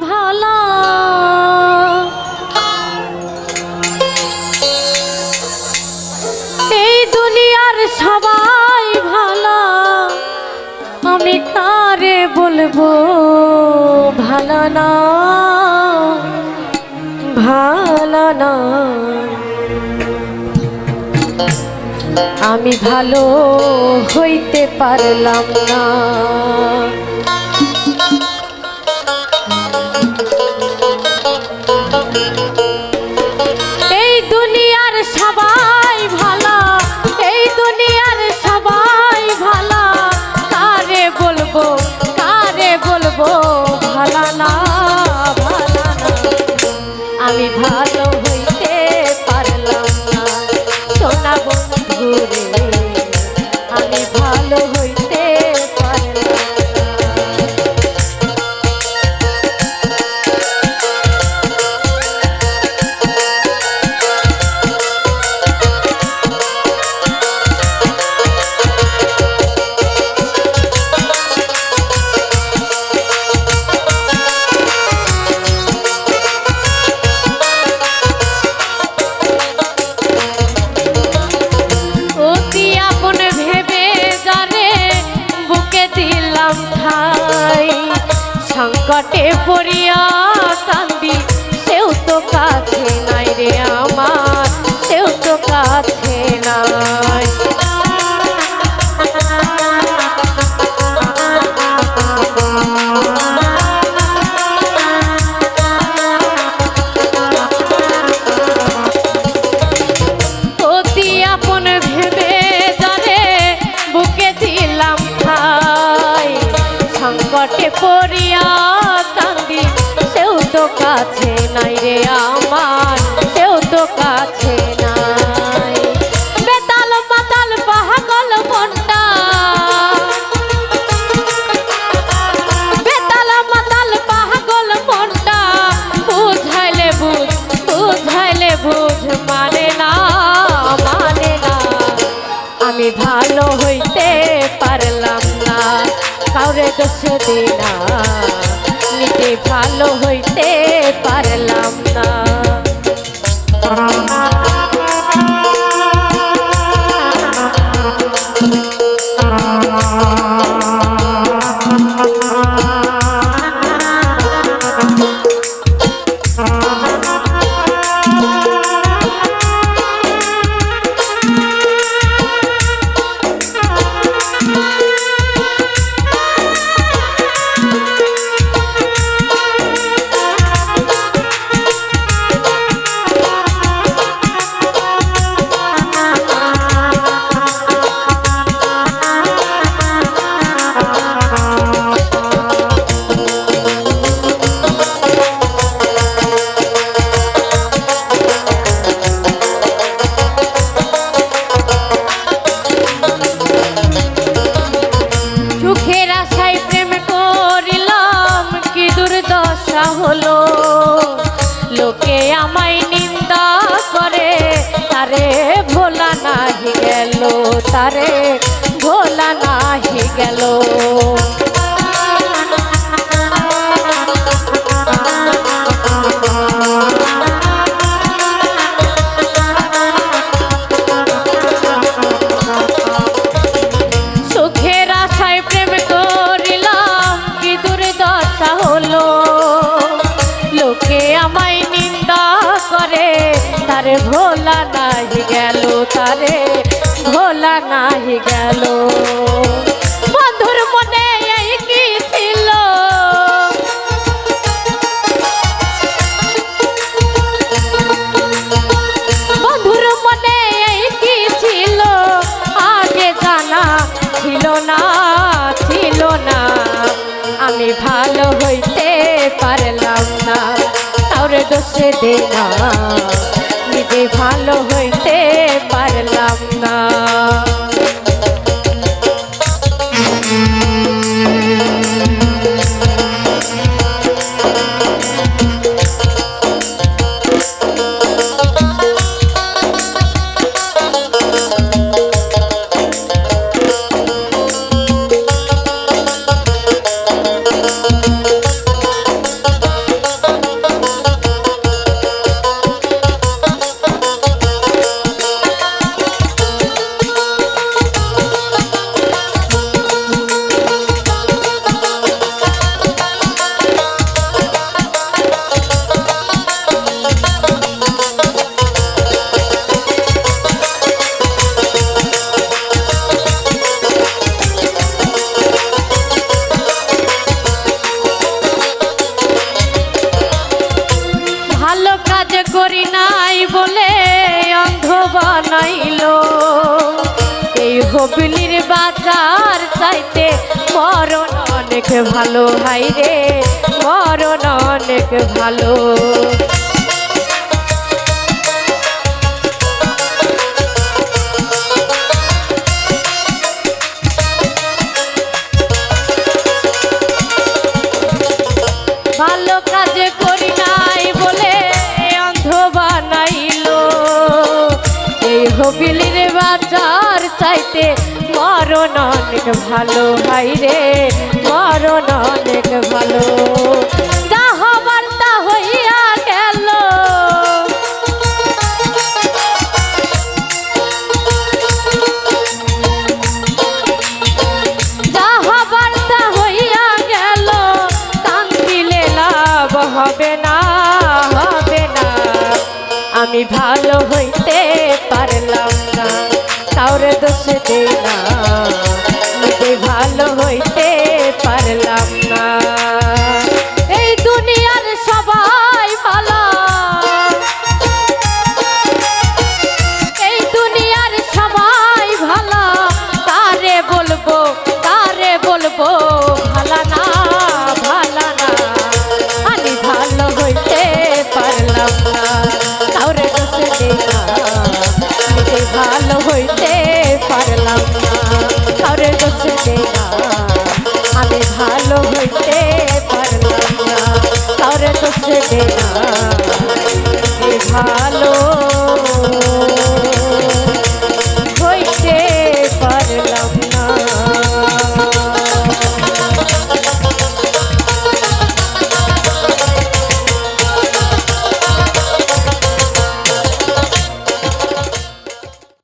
ভালা। এই দুনিয়ার সবাই ভালো। আমি কারে বলব ভালো না? ভালো না। আমি ভালো হইতে পারলাম না। সংকটে পড়িয়া কান্দি সেও তো কাছে নাই রে কাছে নাই রে আমার সেও তো কাছে নাই। বেতাল মাতাল পাহাগল মনটা বেতাল মাতাল পাহাগল মনটা বুঝাইলে বুঝ বুঝাইলে বুঝ মানে না মানে না। আমি ভালো হইতে পারলাম না, কাউরে দোষ দিনা। নিজে ভালো হইতে পারলাম আমায় নিন্দা করে তারে ভোলা নাহি গেল তারে। নাহি গেল। বন্ধুর মনে এই কি বন্ধুর মনে এই কি ছিল? আগে জানা ছিল না ছিল না। আমি ভালো হইতে পারলাম না, তাওরে দোষে দে নিজে ভালো হইতে পারলাম না। করি নাই বলে অন্ধ বানাইল। এই হবিলির বাজার চাইতে মরণ অনেক ভালো হাই রে, মরণ অনেক ভালো ভালো। অনেক ভালো ভাই রে। মরণ অনেক ভালো। হইয়া গেল। হইয়া গেল লাভ হবে না হবে না। আমি ভালো হইতে পারলাম না, কাউরে দোষ দেই কাউরে দোষ আমি ভালো হইতে পারলাম না। কাউরে দোষ না।